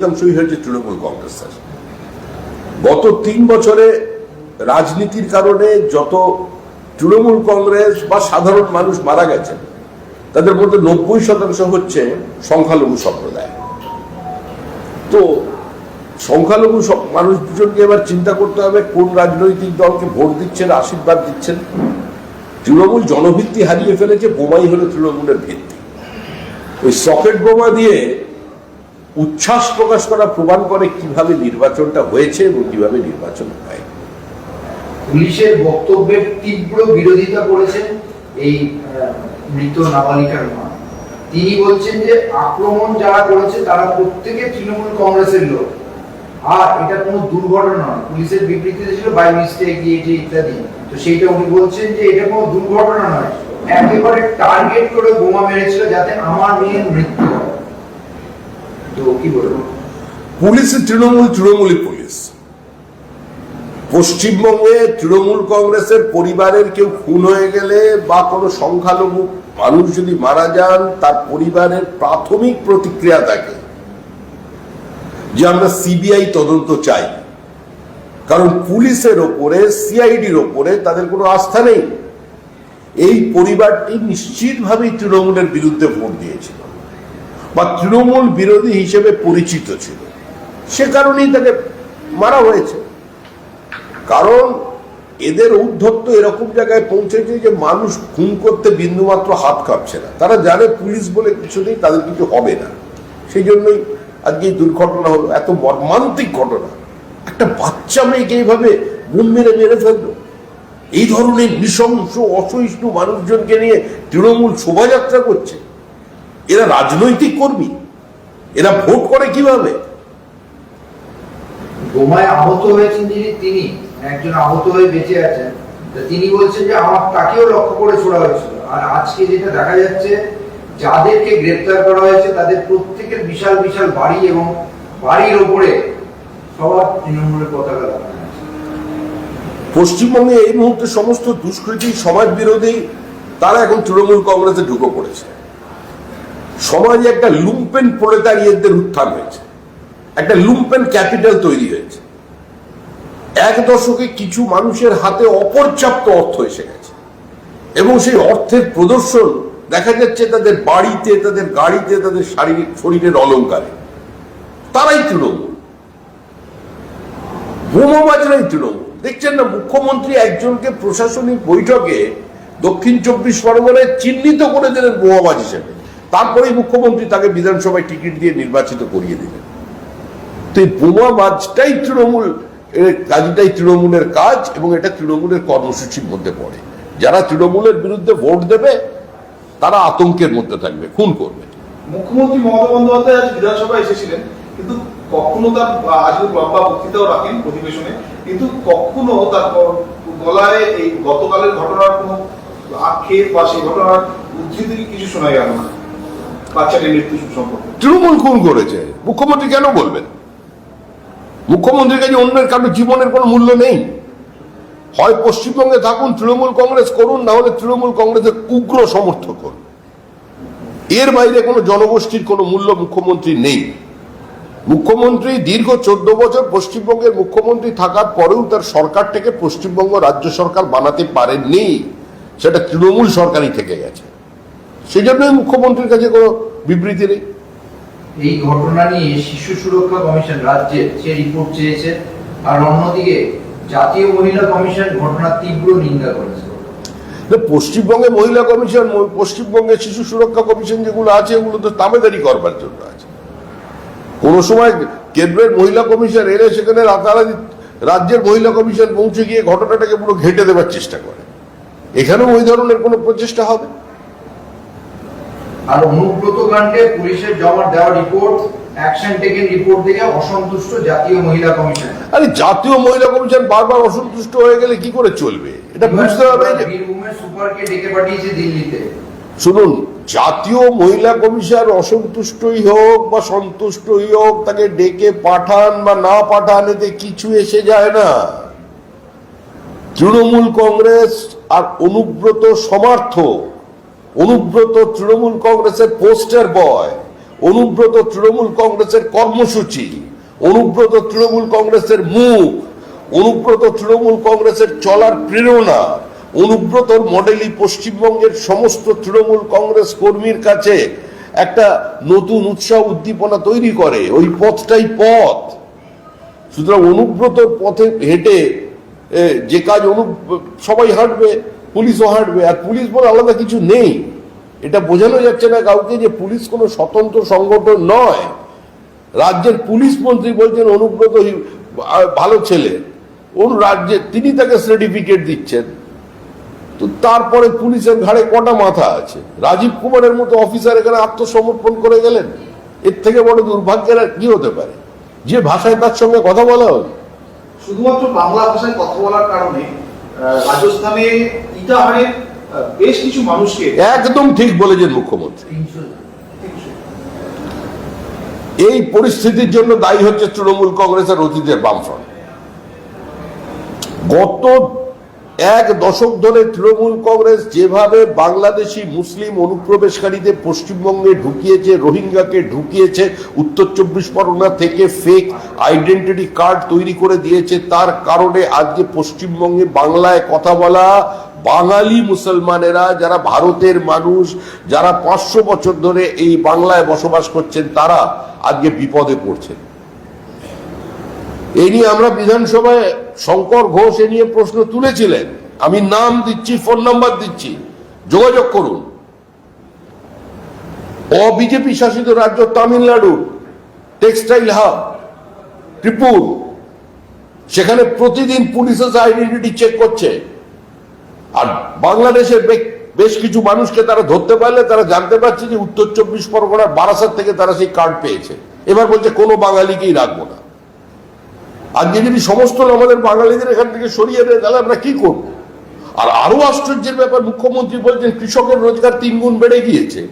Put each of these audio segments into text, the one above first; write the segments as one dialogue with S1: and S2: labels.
S1: অধিকাংশই হয়েছে তৃণমূল কংগ্রেসের গত তিন বছরে রাজনীতির কারণে যত তৃণমূল কংগ্রেস বা সাধারণ মানুষ মারা গেছেন তাদের মধ্যে নব্বই শতাংশ হচ্ছে সংখ্যালঘু সম্প্রদায়। তো সংখ্যালঘু সব মানুষজনকে এবার চিন্তা করতে হবে, কোন রাজনৈতিক দলকে ভোট দিচ্ছেন, আশীর্বাদ দিচ্ছেন? তৃণমূল জনভিত্তি হারিয়ে ফেলেছে, বোমাই হলো তৃণমূলের ভিত্তি। ওই সকেট বোমা দিয়ে উচ্ছ্বাস প্রকাশ করা প্রমাণ করে কীভাবে নির্বাচনটা হয়েছে এবং কীভাবে নির্বাচন হয়।
S2: পুলিশের বক্তব্যের তীব্র বিরোধিতা করেছেন এই মৃত নাবালিকার মা। তিনি বলছেন যে আক্রমণ যারা করেছে তারা প্রত্যেকে তৃণমূল কংগ্রেসের লোক। আর এটা কোনো দুর্ঘটনা নয়। পুলিশের বিবৃতিতে ছিল বাই মিস্টেক এটি ইত্যাদি। তো সেইটা উনি বলছেন যে এটা কোনো দুর্ঘটনা নয়। একেবারে টার্গেট করে বোমা মেরেছিল যাতে আমার মেয়ের মৃত্যু কি বলব
S1: পুলিশ তৃণমূল, তৃণমূলই পুলিশ। পশ্চিমবঙ্গে তৃণমূল কংগ্রেসের পরিবারের কেউ খুন হয়ে গেলে বা কোনো সংখ্যালঘু মানুষ যদি মারা যান, তার পরিবারের প্রাথমিক প্রতিক্রিয়া থাকে যে আমরা সিবিআই তদন্ত চাই। কারণ পুলিশের ওপরে, সিআইডির ওপরে তাদের কোনো আস্থা নেই। এই পরিবারটি নিশ্চিতভাবেই তৃণমূলের বিরুদ্ধে ভোট দিয়েছিল। বা তৃণমূল বিরোধী হিসেবে পরিচিত ছিল। সে কারণেই তাকে মারা হয়েছে। কারণ এদের উদ্ধত্ত এরকম জায়গায় পৌঁছেছে যে মানুষ খুন করতে বিন্দুমাত্র হাত কাঁপছে না। তারা জানে পুলিশ বলে কিছু নেই তাদের কিছু হবে না। সেই জন্যই আজকে দুর্ঘটনা হলো। এত মর্মান্তিক ঘটনা। একটা বাচ্চা মেয়েকে এইভাবে বুম মেরে মেরে ফেলল। এই ধরনের নৃশংস, অসহিষ্ণু মানুষজনকে নিয়ে তৃণমূল শোভাযাত্রা করছে। এরা রাজনৈতিক কর্মী। এরা ভোট করে কীভাবে?
S2: বোমায় আহত হয়েছেন যিনি তিনি একজন আহত হয়ে বেঁচে আছেন তিনি বলছেন যে আমার তাকেও লক্ষ্য করে ছোড়া হয়েছিল। আর আজকে যেটা দেখা যাচ্ছে যাদেরকে গ্রেপ্তার করা হয়েছে তাদের প্রত্যেকের বিশাল বিশাল বাড়ি এবং বাড়ির ওপরে সবার তৃণমূলের পতাকা লাগানো।
S1: পশ্চিমবঙ্গে এই মুহূর্তে সমস্ত দুষ্কৃতী সমাজ বিরোধী তারা এখন তৃণমূল কংগ্রেসে ঢুকে পড়েছে। সমাজে একটা লুম্পেন প্রলেতারিয়েতদের উত্থান হয়েছে। একটা লুম্পেন ক্যাপিটাল তৈরি হয়েছে। এক দশকে কিছু মানুষের হাতে অপর্যাপ্ত অর্থ এসে গেছে। এবং সেই অর্থের প্রদর্শন দেখা যাচ্ছে তাদের বাড়িতে, তাদের গাড়িতে, তাদের শারীরিক শরীরের অলঙ্কারে। তারাই তৃণমূল। বোমাবাজরাই তৃণমূল। দেখছেন না, মুখ্যমন্ত্রী একজনকে প্রশাসনিক বৈঠকে দক্ষিণ চব্বিশ পরগনায় চিহ্নিত করে দিলেন বোমাবাজ হিসেবে। তারপরেই মুখ্যমন্ত্রী তাকে বিধানসভায় টিকিট দিয়ে নির্বাচিত করিয়ে দিলেন। তো এই বোমাবাজটাই তৃণমূল কাজটাই তৃণমূলের কাজ এবং এটা তৃণমূলের কর্মসূচির মধ্যে পড়ে। যারা তৃণমূলের বিরুদ্ধে ভোট দেবে, তারা আতঙ্কের মধ্যে থাকবে, খুন করবে।
S3: মুখ্যমন্ত্রী মমতা বন্দ্যোপাধ্যায় আজ বিধানসভায় এসেছিলেন, কিন্তু কখনো তার আজকে লম্বা বক্তৃতাও রাখেন অধিবেশনে, কিন্তু কখনো তার গলায় এই গতকালের ঘটনার কোনো আক্ষেপ বা সেই ঘটনার উদ্ধৃতি কিছু শোনা গেল না। বাচ্চাটির মৃত্যু সম্পর্কে।
S1: তৃণমূল খুন করেছে। মুখ্যমন্ত্রী কেন বলবেন? মুখ্যমন্ত্রীর কাছে অন্যের কারও জীবনের কোনো মূল্য নেই। হয় পশ্চিমবঙ্গে থাকুন, তৃণমূল কংগ্রেস করুন, না হলে তৃণমূল কংগ্রেসের উগ্র সমর্থক করুন এর বাইরে কোনো জনগোষ্ঠীর কোনো মূল্য মুখ্যমন্ত্রী নেই। মুখ্যমন্ত্রী দীর্ঘ চোদ্দ বছর পশ্চিমবঙ্গের মুখ্যমন্ত্রী থাকার পরেও তার সরকারটাকে পশ্চিমবঙ্গ রাজ্য সরকার বানাতে পারেননি। সেটা তৃণমূল সরকারই থেকে গেছে। সেই জন্যই মুখ্যমন্ত্রীর কাছে কোনো বিবৃতি নেই।
S2: এই ঘটনা নিয়ে শিশু সুরক্ষা কমিশন রাজ্যে সে রিপোর্ট চেয়েছে। আর অন্যদিকে জাতীয় মহিলা কমিশন ঘটনার তীব্র নিন্দা করেছে।
S1: পশ্চিমবঙ্গে মহিলা কমিশন পশ্চিমবঙ্গে শিশু সুরক্ষা কমিশন যেগুলো আছে ওগুলো তো তাবেদারি করবার জন্য আছে। কোনো সময় কেন্দ্রের মহিলা কমিশন এলে সেখানে রাতারাতি রাজ্যের মহিলা কমিশন পৌঁছে গিয়ে ঘটনাটাকে পুরো ঘেটে দেওয়ার চেষ্টা করে। এখানেও ওই ধরনের কোনো প্রচেষ্টা হবে?
S2: আর অনুব্রত কাণ্ডে পুলিশের জমা দেওয়া রিপোর্ট অ্যাকশন টেকেন রিপোর্ট দেখে অসন্তুষ্ট জাতীয় মহিলা কমিশন
S1: আরে জাতীয় মহিলা কমিশন বারবার অসন্তুষ্ট হয়ে গেলে কি করে চলবে? এটা বুঝতে হবে যে
S2: বীরভূমের সুপারকে ডেকে পাঠিয়েছে দিল্লিতে।
S1: শুনুন জাতীয় মহিলা কমিশন অসন্তুষ্টই হোক বা সন্তুষ্টই হোক তাকে ডেকে পাঠান বা না পাঠান এতে কিছু এসে যায় না। তৃণমূল কংগ্রেস আর অনুব্রত সমার্থক অনুব্রত তৃণমূল কংগ্রেসের পোস্টার বয়, অনুব্রত তৃণমূল কংগ্রেসের কর্মসূচি, অনুব্রত তৃণমূল কংগ্রেসের মুখ, অনুব্রত তৃণমূল কংগ্রেসের চলার প্রেরণা, অনুব্রতর মডেলই পশ্চিমবঙ্গের সমস্ত তৃণমূল কংগ্রেস কর্মীর কাছে একটা নতুন উৎসাহ উদ্দীপনা তৈরি করে, ওই পথটাই পথ। সুতরাং অনুব্রতর পথে হেঁটে যে কাজ অনু সবাই হাঁটবে পুলিশও হাঁটবে, আর পুলিশ বলে আলাদা কিছু নেই। এটা বোঝানো যাচ্ছে না কাউকে যে পুলিশ কোনো স্বতন্ত্র সংগঠন নয়। রাজ্যের পুলিশ মন্ত্রী বলছেন, অনুব্রত ভালো ছেলে। ওর রাজ্যে তিনি তাকে সার্টিফিকেট দিচ্ছেন। তো তারপরে পুলিশের ঘাড়ে কটা মাথা আছে? রাজীব কুমারের মতো অফিসার এখানে আত্মসমর্পণ করে গেলেন? এর থেকে বড় দুর্ভাগ্যের কি হতে পারে? যে ভাষায় তার সঙ্গে কথা বলা হলো।
S3: শুধুমাত্র বাংলা ভাষায় কথা বলার কারণে রাজস্থানে ইটাহারে বেশ কিছু মানুষকে
S1: একদম ঠিক বলেছেন মুখ্যমন্ত্রী। এই পরিস্থিতির জন্য দায়ী হচ্ছে তৃণমূল কংগ্রেসের অতীতের বামফ্রন্ট। গত এক দশক ধরে তৃণমূল কংগ্রেস যেভাবে বাংলাদেশি মুসলিম অনুপ্রবেশকারীদের পশ্চিমবঙ্গে ঢুকিয়েছে, রোহিঙ্গাকে ঢুকিয়েছে, উত্তর চব্বিশ পরগনা থেকে ফেক আইডেন্টিটি কার্ড তৈরি করে দিয়েছে, তার কারণে আজকে পশ্চিমবঙ্গে বাংলায় কথা বলা বাঙালি মুসলমানেরা, যারা ভারতের মানুষ, যারা পাঁচশো বছর ধরে এই বাংলায় বসবাস করছেন, তারা আজকে বিপদে পড়ছেন। এই নিয়ে আমরা বিধানসভায় শঙ্কর ঘোষ এ নিয়ে প্রশ্ন তুলেছিলেন। আমি নাম দিচ্ছি, ফোন নাম্বার দিচ্ছি। যোগাযোগ করুন। অবিজেপি শাসিত রাজ্য তামিলনাড়ু, টেক্সটাইল হাব, ত্রিপুর। সেখানে প্রতিদিন পুলিশ এসে আইডেন্টিটি চেক করছে। আর বাংলাদেশের বেশ কিছু মানুষকে তারা ধরতে পারলে তারা জানতে পারছে যে উত্তর চব্বিশ পরগনার বারাসাত থেকে তারা সেই কার্ড পেয়েছে। এবার বলছে, কোনো বাঙালিকেই রাখব না। আজকে যদি সমস্ত আমাদের বাঙালিদের এখান থেকে সরিয়ে দেয় তাহলে আমরা কি করব? আর আরও আশ্চর্যের ব্যাপার, মুখ্যমন্ত্রী বলছেন, কৃষকের রোজগার তিন গুণ বেড়ে গিয়েছে।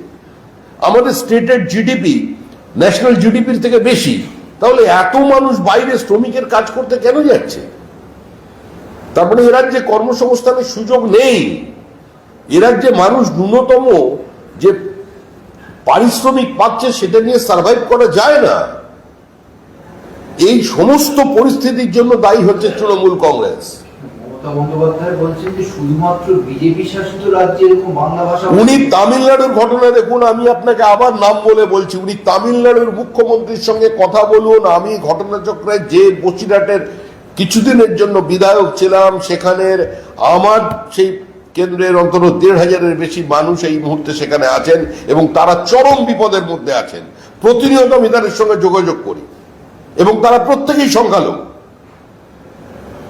S1: আমাদের স্টেটের জিডিপি ন্যাশনাল জিডিপির থেকে বেশি। তাহলে এত মানুষ বাইরে শ্রমিকের কাজ করতে কেন যাচ্ছে? তারপরে এ রাজ্যে কর্মসংস্থানের সুযোগ নেই। এ রাজ্যে মানুষ ন্যূনতম যে পারিশ্রমিক পাচ্ছে সেটা নিয়ে সার্ভাইভ করা যায় না। এই সমস্ত পরিস্থিতির জন্য দায়ী হচ্ছে তৃণমূল কংগ্রেস। উনি তামিলনাড়ুর ঘটনা দেখুন আমি আপনাকে আবার নাম বলে বলছি উনি তামিলনাড়ুর মুখ্যমন্ত্রীর সঙ্গে কথা বলুন আমি ঘটনাচক্রে যে বসিরহাটের কিছুদিনের জন্য বিধায়ক ছিলাম, সেখানের আমার সেই কেন্দ্রের অন্তত দেড় হাজারের বেশি মানুষ এই মুহূর্তে সেখানে আছেন এবং তারা চরম বিপদের মধ্যে আছেন। প্রতিনিয়ত আমি তাদের সঙ্গে যোগাযোগ করি এবং তারা প্রত্যেকেই সংখ্যালঘু।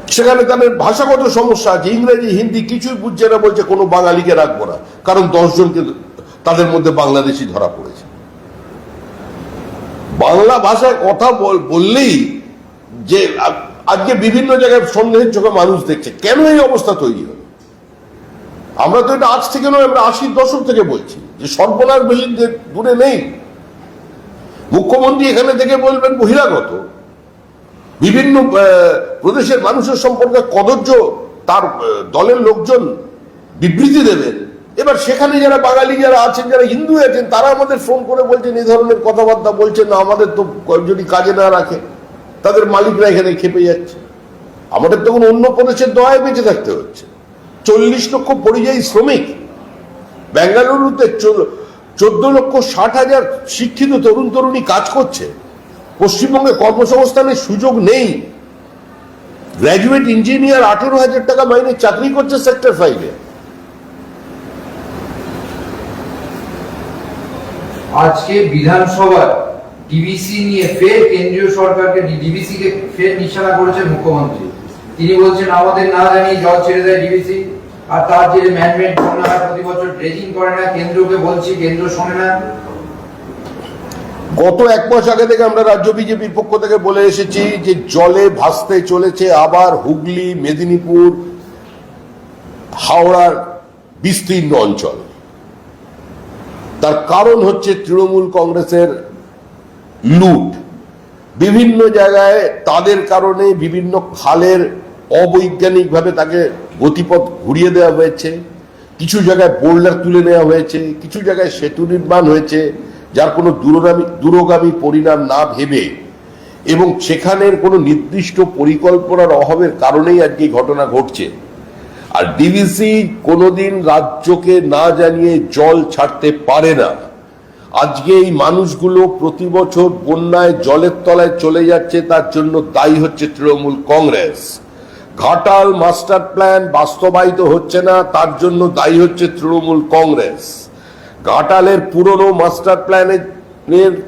S1: সেখানে তাদের ভাষাগত সমস্যা আছে, ইংরেজি, হিন্দি কিছুই বুঝছে না, বলছে কোনো বাঙালিকে রাখব না। কারণ দশজনকে তাদের মধ্যে বাংলাদেশি ধরা পড়েছে। বাংলা ভাষায় কথা বল- বললেই যে আজকে বিভিন্ন জায়গায় সন্দেহের চোখে মানুষ দেখছে। কেন এই অবস্থা তৈরি হলো? আমরা তো এটা আজ থেকে নয়, আমরা আশির দশক থেকে বলছি যে সর্বনাশ বেশি দূরে নেই। মুখ্যমন্ত্রী এখানে থেকে বলবেন বহিরাগত। বিভিন্ন প্রদেশের মানুষের সম্পর্কে কদর্য তার দলের লোকজন বিবৃতি দেবেন। এবার সেখানে যারা বাঙালি, যারা আছেন, যারা হিন্দু আছেন, তারা আমাদের ফোন করে বলছেন, এই ধরনের কথাবার্তা বলছেন না, আমাদের তো যদি কাজে না রাখে। তাদের মালিকরা এখানে খেপে যাচ্ছে। আমাদের তখন অন্য প্রদেশের দয়ায় বেঁচে থাকতে হচ্ছে। চল্লিশ লক্ষ পরিযায়ী শ্রমিক বেঙ্গালুরুতে চোদ্দ লক্ষ ষাট হাজার শিক্ষিত তরুণ তরুণী কাজ করছে। পশ্চিমবঙ্গে কর্মসংস্থানের সুযোগ নেই। গ্র্যাজুয়েট ইঞ্জিনিয়ার আঠেরো হাজার টাকা মাইনে চাকরি করছে সেক্টর ফাইভে
S2: আজকে বিধানসভার ডিবিসি নিয়ে ফের কেন্দ্রীয় সরকারকে ডিবিসি কে ফের নিশানা করেছেন মুখ্যমন্ত্রী। তিনি বলছেন, আমাদের না জানিয়ে জল ছেড়ে দেয় ডিবিসি আর তার যে ম্যানমেড বন্যা প্রতি বছর ড্রেজিং করে না, কেন্দ্রকে বলছি, কেন্দ্র শোনে না।
S1: গত এক মাস আগে থেকে আমরা রাজ্য বিজেপির পক্ষ থেকে বলে এসেছি যে জলে ভাসতে চলেছে আবার হুগলি, মেদিনীপুর, হাওড়ার বিস্তীর্ণ অঞ্চল। তার কারণ হচ্ছে তৃণমূল কংগ্রেসের লুট। বিভিন্ন জায়গায় তাদের কারণে বিভিন্ন খালের অবৈজ্ঞানিকভাবে তাকে গতিপথ ঘুরিয়ে দেওয়া হয়েছে। কিছু জায়গায় বোল্ডার তুলে নেওয়া হয়েছে, কিছু জায়গায় সেতু নির্মাণ হয়েছে, যার কোনো দূরগামী দূরগামী পরিণাম না ভেবে। এবং সেখানের কোনো নির্দিষ্ট পরিকল্পনার অভাবের কারণেই আজকে ঘটনা ঘটছে। আর ডিভিসি কোনোদিন রাজ্যকে না জানিয়ে জল ছাড়তে পারে না। আজকে এই মানুষগুলো প্রতি বছর বন্যায় জলের তলায় চলে যাচ্ছে, তার জন্য দায়ী হচ্ছে তৃণমূল কংগ্রেস। ঘাটাল মাস্টার প্ল্যান বাস্তবায়িত হচ্ছে না, তার জন্য দায়ী হচ্ছে তৃণমূল কংগ্রেস। ঘাটালের পুরনো মাস্টার প্ল্যানের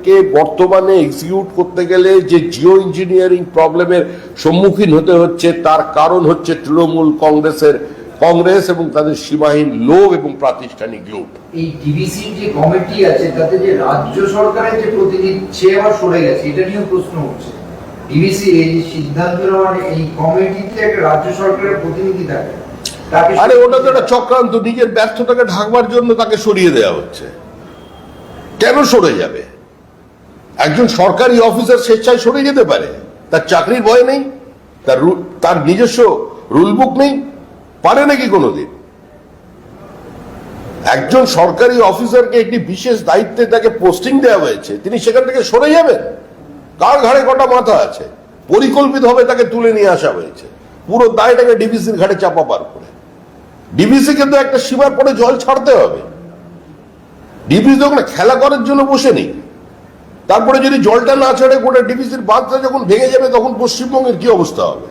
S1: কে বর্তমানে এক্সিকিউট করতে গেলে যে জিও ইঞ্জিনিয়ারিং প্রবলেমের সম্মুখীন হতে হচ্ছে, তার কারণ হচ্ছে তৃণমূল কংগ্রেসের কংগ্রেস এবং তাদের সীমাহীন লোভ এবং প্রাতিষ্ঠানিক লুট
S2: এই যে কমিটি আছে তাতে যে রাজ্য সরকারের যে প্রতিনিধি সে আবার সরে গেছে। এটা নিয়েও প্রশ্ন উঠছে। এই যে সিদ্ধান্ত নেওয়ার এই কমিটিতে একটা রাজ্য সরকারের প্রতিনিধি থাকে
S1: আরে ওটা তো একটা চক্রান্ত। নিজের ব্যর্থতাকে ঢাকবার জন্য তাকে সরিয়ে দেওয়া হচ্ছে। কেন সরে যাবে? একজন সরকারি অফিসার স্বেচ্ছায় সরে যেতে পারে। তার চাকরির ভয় নেই তার তার নিজস্ব রুল বুক নেই পারে নাকি কোনোদিন? একজন সরকারি অফিসারকে একটি বিশেষ দায়িত্বে তাকে পোস্টিং দেওয়া হয়েছে, তিনি সেখান থেকে সরে যাবেন? কার ঘাড়ে কটা মাথা আছে? পরিকল্পিতভাবে তাকে তুলে নিয়ে আসা হয়েছে। পুরো দায়টাকে ডিবিসির ঘাটে চাপা পার করে। ডিবিসি কিন্তু একটা সীমার পরে জল ছাড়তে হবে। ডিবিসি ওখানে খেলা করার জন্য বসে নেই। তারপরে যদি জলটা না ছাড়ে গোটা ডিবিসির বাঁধটা যখন ভেঙে যাবে, তখন পশ্চিমবঙ্গের কি অবস্থা হবে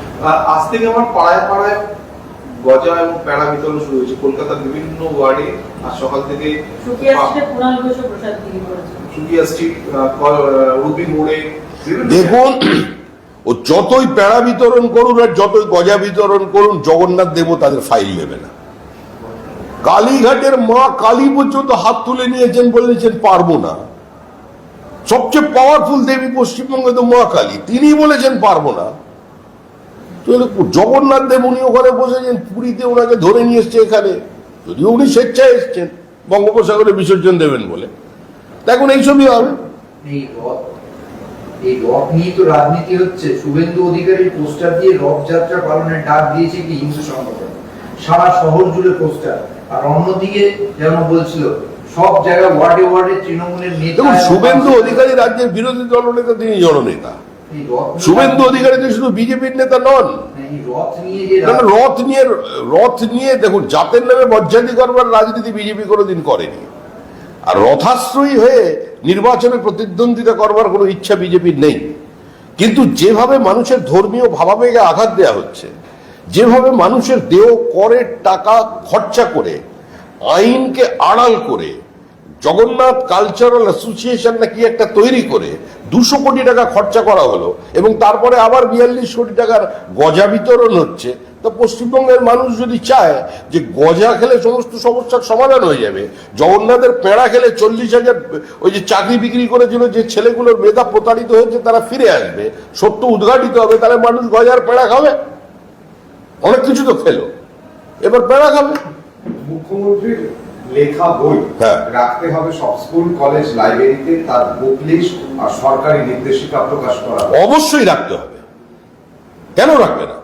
S3: আর আজ থেকে আমার পাড়ায় পাড়ায় গজা এবং প্যাড়া বিতরণ শুরু হয়েছে। কলকাতার বিভিন্ন ওয়ার্ডে আজ সকাল থেকে সুকিয়া স্ট্রিট রুবি মোড়ে
S1: দেখুন ও যতই প্যাড়া বিতরণ করুন আর যতই গজা বিতরণ করুন জগন্নাথ দেব তাদের ফাইল নেবে না। কালীঘাটের মা কালী পর্যন্ত হাত তুলে নিয়েছেন বলেছেন পারব না। সবচেয়ে পাওয়ারফুল দেবী পশ্চিমবঙ্গে তো মা কালী তিনি বলেছেন পারব না। জগন্নাথ দেব উনি ওখানে বসেছেন পুরীতে ওনাকে ধরে নিয়ে এসছে এখানে। যদিও উনি স্বেচ্ছায় এসছেন বঙ্গোপসাগরে বিসর্জন দেবেন বলে। দেখুন এইসবই হবে
S2: এই নিয়ে তো রাজনীতি হচ্ছে। শুভেন্দু পোস্টার দিয়ে পালনের ডাক দিয়েছে কি হিন্দু সংগঠন। সারা শহর জুড়ে পোস্টার। আর অন্যদিকে যেমন বলছিল সব জায়গায় ওয়ার্ডে ওয়ার্ডে তৃণমূলের নেতা
S1: দেখুন শুভেন্দু অধিকারী রাজ্যের বিরোধী দলনেতা তিনি জননেতা। শুভেন্দু অধিকারী শুধু বিজেপির নেতা নন
S2: রথ নিয়ে
S1: রথ নিয়ে দেখুন, জাতের নামে বজ্জাতি করবার রাজনীতি বিজেপি কোনোদিন করেনি। আর রথাশ্রয়ী হয়ে নির্বাচনে প্রতিদ্বন্দ্বিতা করবার কোনো ইচ্ছা বিজেপির নেই। কিন্তু যেভাবে মানুষের ধর্মীয় ভাবাবেগে আঘাত দেওয়া হচ্ছে, যেভাবে মানুষের দেহ করের টাকা খরচা করে, আইনকে আড়াল করে জগন্নাথ কালচারাল অ্যাসোসিয়েশন নাকি একটা তৈরি করে দুশো কোটি টাকা খরচা করা হলো এবং তারপরে আবার বিয়াল্লিশ কোটি টাকার গজা বিতরণ হচ্ছে। তো পশ্চিমবঙ্গের মানুষ যদি চায় যে গজা খেলে সমস্ত সমস্যার সমাধান হয়ে যাবে, জগন্নাথের পেড়া খেলে চল্লিশ হাজার, ওই যে চাকরি বিক্রি করেছিল যে ছেলেগুলোর মেধা প্রতারিত হয়েছে তারা ফিরে আসবে, সত্য উদ্ঘাটিত হবে, তাহলে মানুষ গজার পেড়া খাবে? অনেক কিছু তো খেলো। এবার পেড়া খাবে।
S4: মুখ্যমন্ত্রীর লেখা বই
S1: হ্যাঁ।
S4: রাখতে হবে সব স্কুল কলেজ লাইব্রেরিতে তার বুক লিস্ট আর সরকারি নির্দেশিকা প্রকাশ করা
S1: অবশ্যই রাখতে হবে। কেন রাখবে না?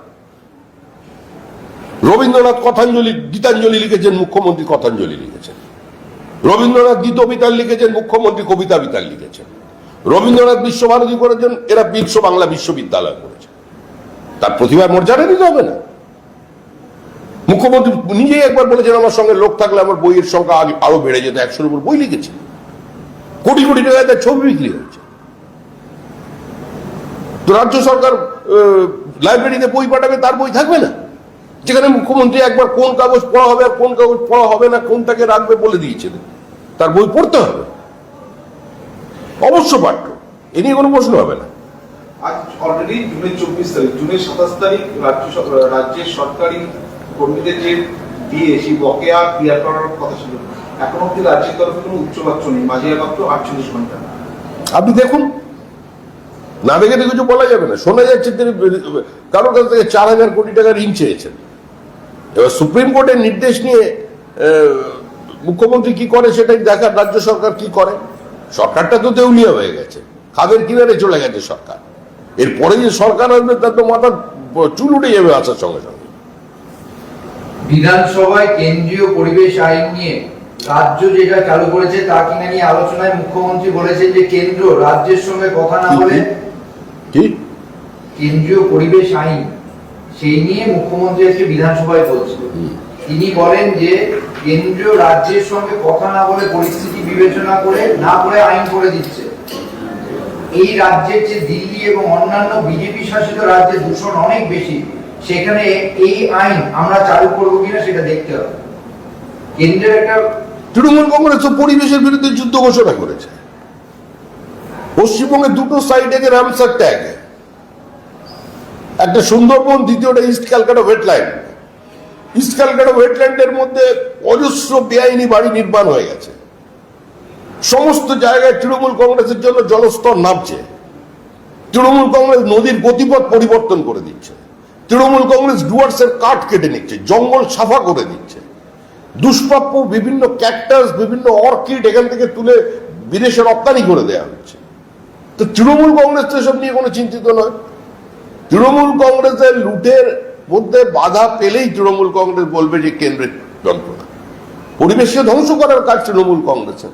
S1: রবীন্দ্রনাথ কথাঞ্জলি গীতাঞ্জলি লিখেছেন মুখ্যমন্ত্রী কথাঞ্জলি লিখেছেন। রবীন্দ্রনাথ গীতবিতান লিখেছেন মুখ্যমন্ত্রী কবিতা বিতান লিখেছেন। রবীন্দ্রনাথ বিশ্বভারতী করেছেন এরা বিশ্ব বাংলা বিশ্ববিদ্যালয় করেছে। তার প্রতিভার মর্যাদা দিতে হবে না। মুখ্যমন্ত্রী নিজেই একবার বলেছেন, আমার সঙ্গে লোক থাকলে আমার বইয়ের সংখ্যা আরও বেড়ে যেত, একশোর উপর বই লিখেছে। কোটি কোটি টাকায় তার ছবি বিক্রি হয়েছে। তো রাজ্য সরকার লাইব্রেরিতে বই পাঠাবে, তার বই থাকবে না। যেখানে মুখ্যমন্ত্রী একবার কোন কাগজ পড়া হবে আর কোন কাগজ পড়া হবে না কোনটাকে রাখবে বলে দিয়েছেন। তার বই পড়তে হবে। অবশ্য পাঠ্য, এ নিয়ে কোনো প্রশ্ন হবে না।
S3: আজ অলরেডি জুনের চব্বিশ তারিখ, জুনের সাতাশ তারিখ রাজ্য রাজ্যের সরকারি কর্মীদের যে দিয়ে সেই বকেয়া ক্লিয়ার করার কথা ছিল। এখন অব্দি রাজ্যের তরফে কোনো উচ্চবাচ্য নেই। মাঝে মাত্র আটচল্লিশ ঘণ্টা।
S1: আপনি দেখুন, না দেখে তো কিছু বলা যাবে না। শোনা যাচ্ছে তিনি কারোর কাছ থেকে চার হাজার কোটি টাকা ঋণ চেয়েছেন। এবার সুপ্রিম কোর্টের নির্দেশ নিয়ে মুখ্যমন্ত্রী কি করে সেটাই দেখার, রাজ্য সরকার কি করে? সরকারটা তো দেউলিয়া হয়ে গেছে। খাদের কিনারে চলে গেছে সরকার। এরপরে যে সরকার আসবে, তার তো মাথা চুল উঠে যাবে আসার সঙ্গে সঙ্গে।
S2: বিধানসভায় কেন্দ্রীয় পরিবেশ আইন নিয়ে রাজ্য যেটা চালু করেছে তা কিনা নিয়ে আলোচনায় মুখ্যমন্ত্রী বলেছেন যে কেন্দ্র রাজ্যের সঙ্গে কথা না বলে
S1: কি?
S2: কেন্দ্রীয় পরিবেশ আইন সেই নিয়ে মুখ্যমন্ত্রী আজকে বিধানসভায় বলছেন। তিনি বলেন যে কেন্দ্রীয় রাজ্যের সঙ্গে কথা না বলে পরিস্থিতি বিবেচনা করে না করে আইন করে দিচ্ছে। এই রাজ্যের যে দিল্লি এবং অন্যান্য বিজেপি শাসিত রাজ্যে দূষণ অনেক বেশি। সেখানে এই আইন আমরা চালু করব কিনা সেটা দেখতে হবে। কেন্দ্রের একটা
S1: তৃণমূল কংগ্রেস তো পরিবেশের বিরুদ্ধে যুদ্ধ ঘোষণা করেছে। পশ্চিমবঙ্গের দুটো সাইড থেকে রামসার ট্যাগ একটা সুন্দরবন, দ্বিতীয়টা East Calcutta wetland east Calcutta ওয়েটল্যান্ডের মধ্যে অজস্র বেআইনি বাড়ি নির্মাণ হয়ে গেছে। সমস্ত জায়গায় তৃণমূল কংগ্রেসের জন্য জলস্তর নামছে। তৃণমূল কংগ্রেস নদীর গতিপথ পরিবর্তন করে দিচ্ছে। তৃণমূল কংগ্রেস ডুয়ার্সের কাঠ কেটে নিচ্ছে, জঙ্গল সাফা করে দিচ্ছে। দুষ্প্রাপ্য বিভিন্ন ক্যাক্টাস বিভিন্ন অর্কিড এখান থেকে তুলে বিদেশে রপ্তানি করে দেওয়া হচ্ছে। তো তৃণমূল কংগ্রেস তো এসব নিয়ে কোনো চিন্তিত নয়। তৃণমূল কংগ্রেসের লুটের মধ্যে বাধা পেলেই তৃণমূল কংগ্রেস বলবে যে কেন্দ্রের যন্ত্রণা। পরিবেশকে ধ্বংস করার কাজ তৃণমূল কংগ্রেসের।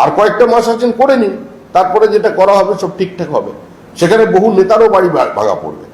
S1: আর কয়েকটা মাস আছেন, করে নিন। তারপরে যেটা করা হবে, সব ঠিকঠাক হবে। সেখানে বহু নেতারও বাড়ি ভাঙা পড়বে।